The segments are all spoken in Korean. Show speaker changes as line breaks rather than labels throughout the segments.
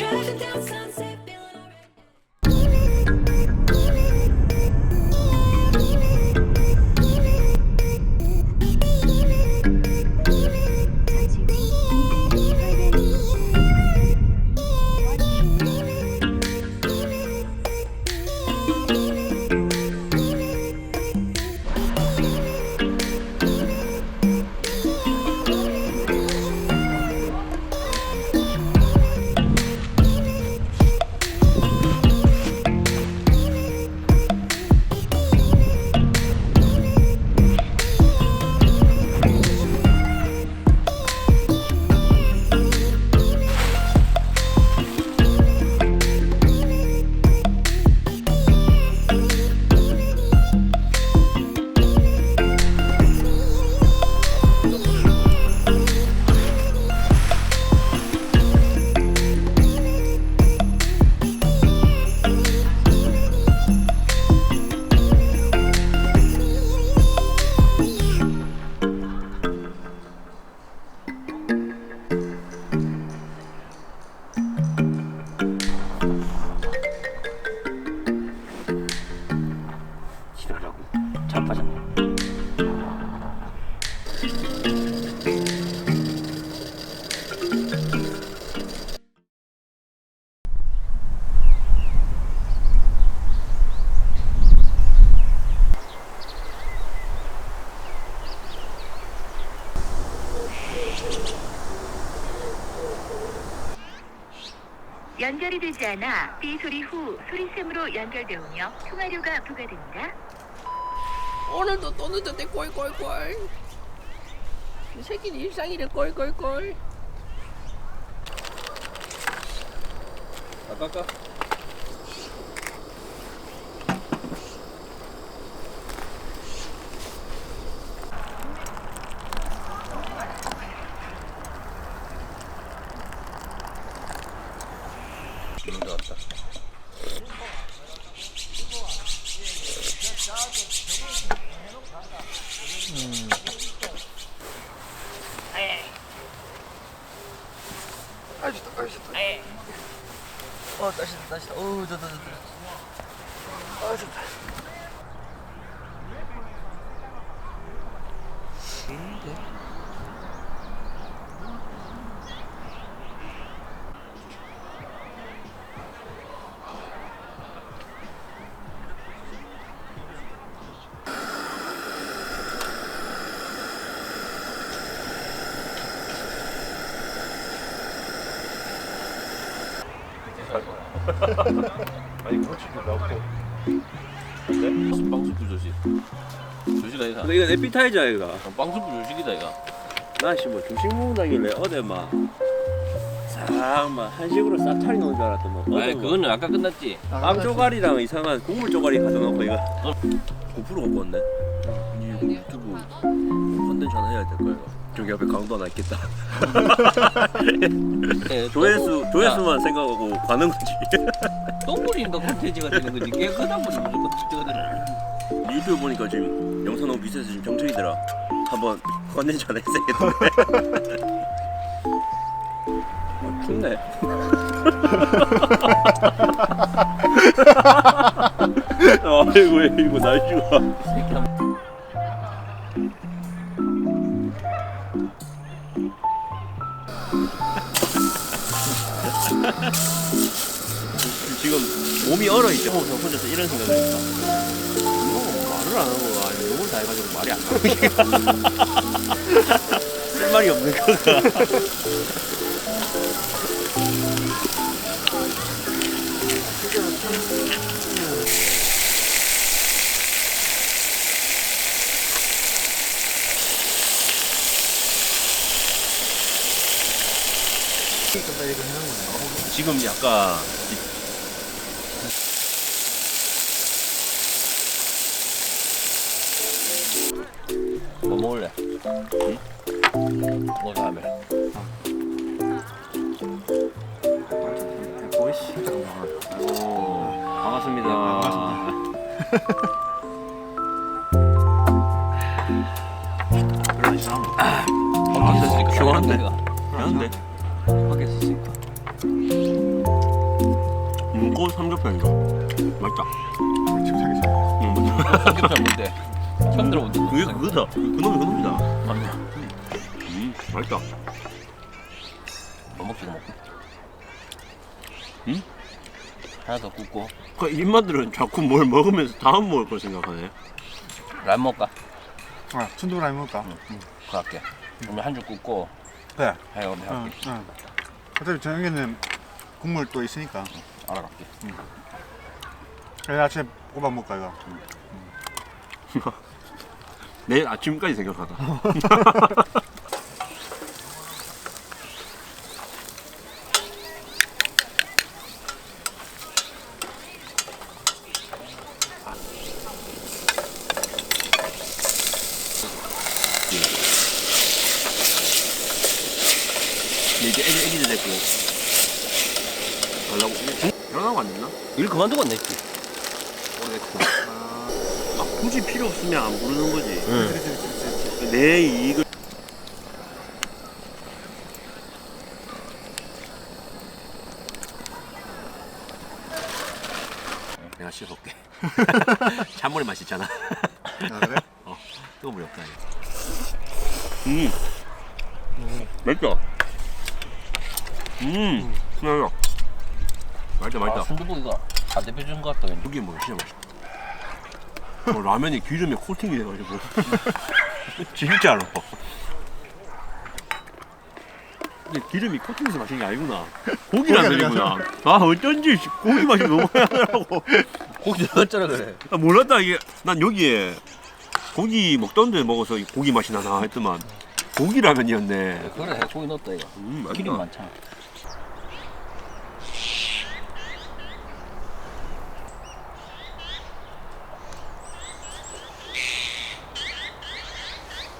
Driving down
연결이 되지 않아 삐 소리 후 소리샘으로 연결되오며 통화료가 부과됩니다.
오늘도 또 늦었대 꼴꼴꼴. 이 새끼는 일상이래 꼴꼴꼴.
아까 아까 기분 좋았다.
아시다 아시다 따시다 어우 좋다 좋다 아 좋다 쉬운데
아니 그렇지도 않고. 네? 빵수프 조식. 조식아 이거.
근데 이건 에피타이저야 이거
빵수프 조식이다 이거.
나씨 뭐 중식 먹는다길래 어제 막 싹막 한식으로 싹 차려놓은 줄 알았더만 어제
아니
뭐
그거는 아까 끝났지.
빵 쪼가리랑 이상한 국물 쪼가리 가져놓고 이거 9% 갖고 왔네 이 유튜브 컨텐츠 하나 해야 될 거야 이거 저기 옆에 강도 하나 있겠다.
예,
조회수 조회수만 생각하고 가는 거지.
똥물이니까 콘텐츠가 되는 거지. 깨끗한 물이 무조건 찍거든.
유튜브 보니까 지금 영상 너무 비싸서 지금 정청이더라. 한번 컨텐츠 하나 했어야겠다 아, 춥네. 아이고 이거 날씨가.
새끼 한
몸이 얼어 있죠. 저 혼자서 이런 생각을 했다. 이거 말을 안 하고 아니 욕을 다 해가지고 말이 안 나오니까 쓸 말이 없는 거가. 지금 약간
보이시
오, 반갑습니다.
반갑습니다.
아,
시원한데?
이거.
미안한데.
밖에 있으니까
삼겹살 이거 맛있다
지금.
응 맞다
삼겹살 뭔데? 처음 들어본다.
그게 그거다 그놈이 그놈이다 음 맛있다
뭐 먹지도 먹고.
응?
하나 더 굽고
그 입맛들은 자꾸 뭘 먹으면서 다음 먹을 걸 생각하네
라면 먹을까?
아, 순두부 라면 먹을까?
그거 할게. 그러면 한줄 굽고
그래.
해요.
응,
할게.
응. 어차피 저녁에는 국물 또 있으니까.
알아갈게.
내일 아침에 꼬박 먹을까 이거.
내일 아침까지 생각하다 이제 애기 애기들 데리고 가려고 연락 안 됐나?
일 그만두고 안 냈지.
아, 굳이 필요 없으면 안 부르는 거지.
그렇지.
내 이익을 내가 씻어올게. 찬물이 맛있잖아.
아, 그래?
어, 뜨거운 물이 없다 음. 맛있다. 음. 맛있다. 맛있다
아,
맛있다.
순두부기가 안 대표준 것 같다.
이게 뭐 진짜 맛있다. 어, 라면이 기름에 코팅이 돼가지고. 진짜로 이게 기름이 코팅돼서 맛있는 게 아니구나. 고기 라면이구나. 아 어쩐지 고기 맛이 너무 나더라고.
고기 넣었잖아 그래.
아, 몰랐다 이게. 난 여기에 고기 먹던 데 먹어서 이 고기 맛이 나나 했더만. 고기 라면이었네.
그래 고기 넣었다 이거.
음 맛있다.
기름 많잖아.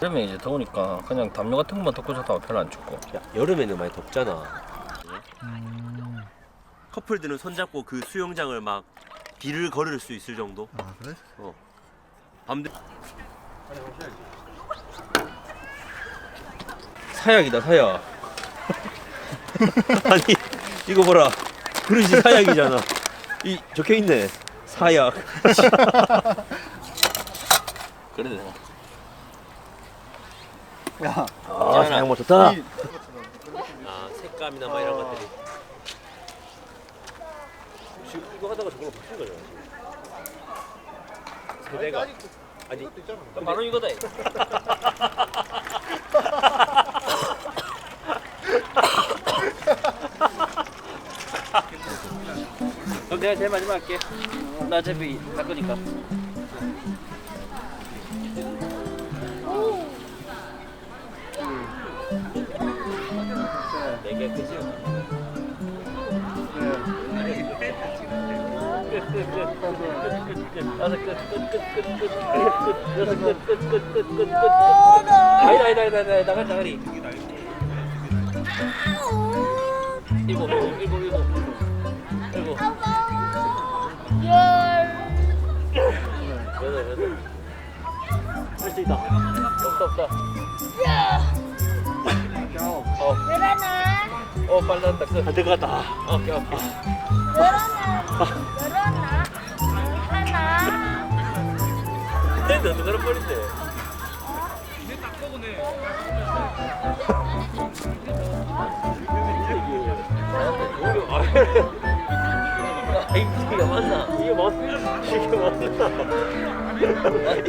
그러면 이제 더우니까 그냥 담요 같은 것만 덮고 자다가 별로 안 춥고
야, 여름에는 많이 덥잖아. 커플들은 손잡고 그 수영장을 막 비를 걸을 수 있을 정도?
아, 그래?
밤들 사약이다 사약. 아니 이거 봐라 그릇이 사약이잖아. 이 적혀 있네 사약.
그래 되나?
야,
아 좋다.
이-
아 색감이나 막 이런 것들이. 지금 이거 하다가 저걸로 바뀐. 지금. 세대가 아니
바로 이거다 이거. 그럼 내가 제일 마지막 할게. 나 어차피 갈 거니까. 아니다 아니다 아니다 아니다 나가 나가리 일곱 일곱 일곱 일곱 일곱 여덟 여덟 할수 있다. 없다 없다 어, 어 나왔다 끝.
안될 것 같다.
오케이 오케이 근데 너도 그런 버린데 아, 이게 맞나? 이게 맞나? 이게 맞나?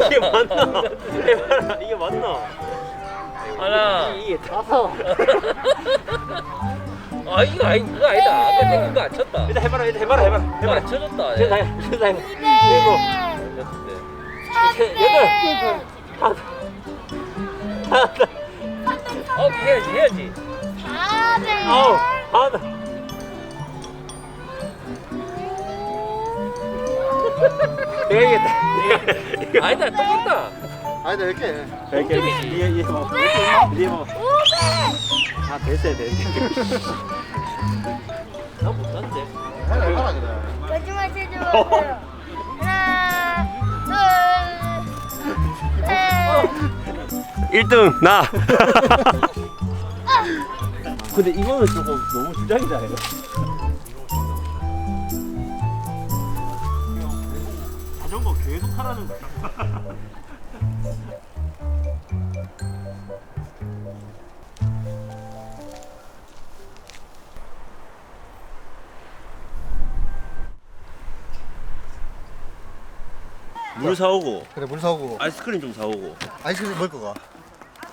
이게 맞나? 해봐라, 이게 맞나? 하나. 이게 다섯. 아 이거 아니 그거 아니다. 아까 내가 그거 안 쳤다. 일단 해봐라, 일단 해봐라, 해봐라. 해봐라. 안 쳐졌다. 제가 다 일곱. 여덟. 하나. 어 해야지, 해야지. 아홉. 하나. 내가 이겼다. 아니다, 똑같다.
아니다, 이렇게.
이렇게 이해 이해 뭐 이해 뭐. 아 됐어요 됐어.
나 못한데.
해라, 그래.
거짓말 치지 마세요.
1등 나. 근데 이거는 조금 너무 주장이다 이거. 자전거 계속 하라는 거. 물 사오고
근데 물 사오고
아이스크림 좀 사오고
아이스크림 먹을 거가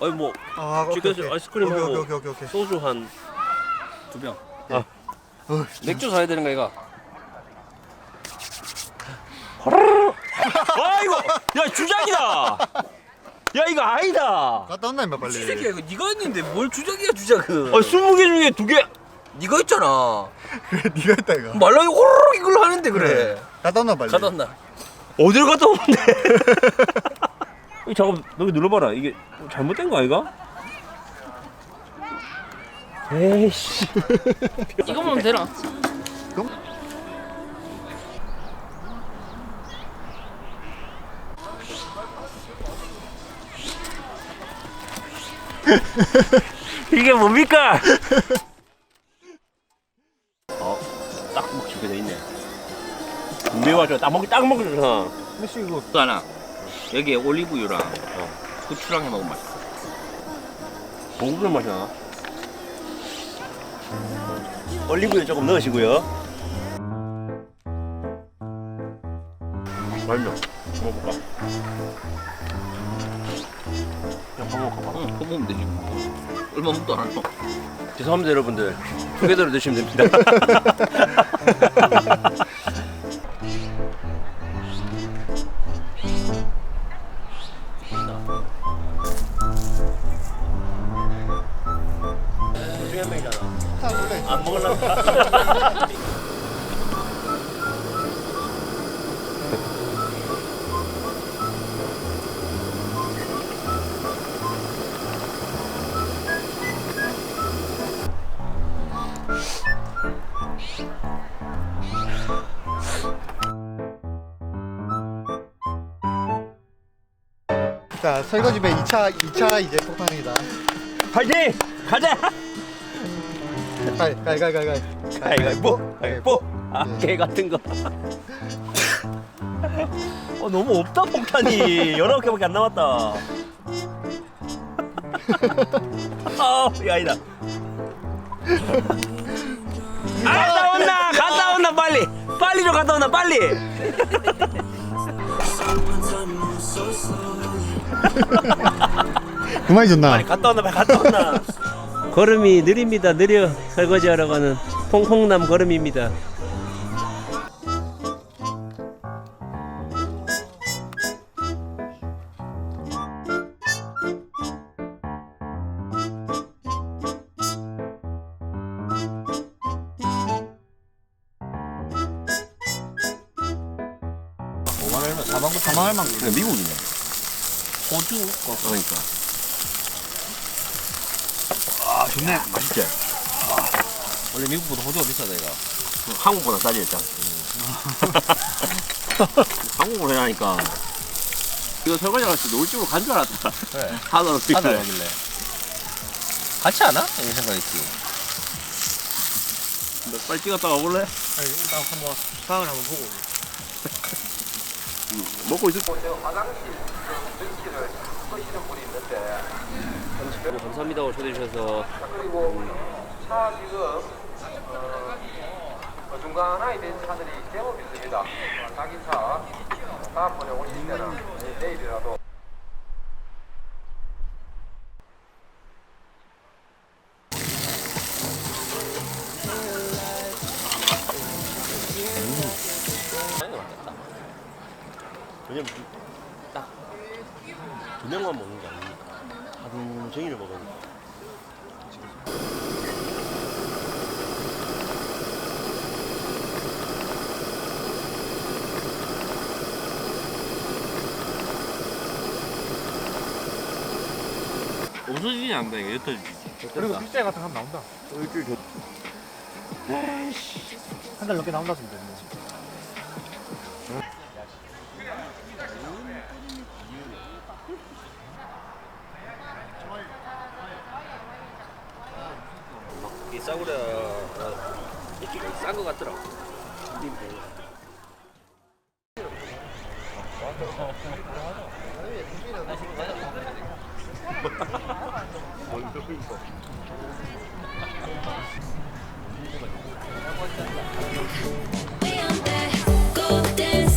아니 뭐
아 오케이,
집에서
오케이.
아이스크림
오케이,
하고
오케이 오케이 오케이.
소주 한
두 병.
어,
맥주 사야 되는 거 이거.
와 이거 야 주작이다 야 이거 아니다
갔다 빨리.
이 새끼야 이거 네가 했는데 뭘 주작이야 주작은.
아 20개 중에 두 개
네가 했잖아.
그래 네가 했다 이거.
말랑이 호로록 이걸 하는데 그래.
갔다 온나 빨리.
가다 온나.
어딜 갔다 오는데 이 잠깐 너기 눌러봐라 이게 잘못된 거 아이가? 에이씨
이거 보면 되나?
이게 뭡니까? 어, 딱 먹히게 돼 있네. 매워져, 딱 먹, 딱 먹잖아.
혹시 이거
또 하나. 여기에 올리브유랑 어, 후추랑 해 먹으면 맛있어.
고구마 맛이 나. 올리브유 조금 넣으시고요. 맛있네. 먹어볼까? 야, 밥 먹어봐.
응, 그거 먹으면 되지. 얼마 먹도 안 하노.
죄송합니다, 여러분들. 두 개대로 드시면 됩니다.
설거지 배 2차 2차 이제 폭탄이다.
파이팅! 가자!
가이 가이 가이 가이 가이.
가위바위보! 가위바위보! 아, 개 같은 거. 어, 너무 없다, 폭탄이. 여러 개밖에 안 남았다. 어, 야, 아니다. 갔다 온나! 갔다 온나, 빨리! 빨리 좀 갔다 온나, 빨리!
그만이 좋나?
빨리 갔다 온나, 빨리 갔다 온나. 걸음이 느립니다, 느려. 설거지 하러 가는 퐁퐁남 걸음입니다.
얼마 4만 9 4만 얼마.
그냥 미국이네. 호주 거 그러니까.
아 좋네.
맛있지? 원래 미국보다 호주가 비싸다 이거. 한국보다 싸지 일단. 한국으로 해라니까. 이거 설거지 할때 노을집으로 간 줄 알았다.
그래.
하나로
하나 여길래. 같이 하나? 이런 생각했지.
너 빨리 찍었다 와볼래?
일단 한번 상을 한번 보고.
먹고 있을 감사합니다 초대해 주셔서.
차 지금 어, 중간에 된 차들이 제법 있습니다. 자기 차 다음번에 오실 때는 내일이라도
없어지지 않는다 이거 옅어지지.
그리고 삐째 같은 거 하면 나온다. 한달 넘게 나온다 싶은데.
뭔 소리야? We on that go dance.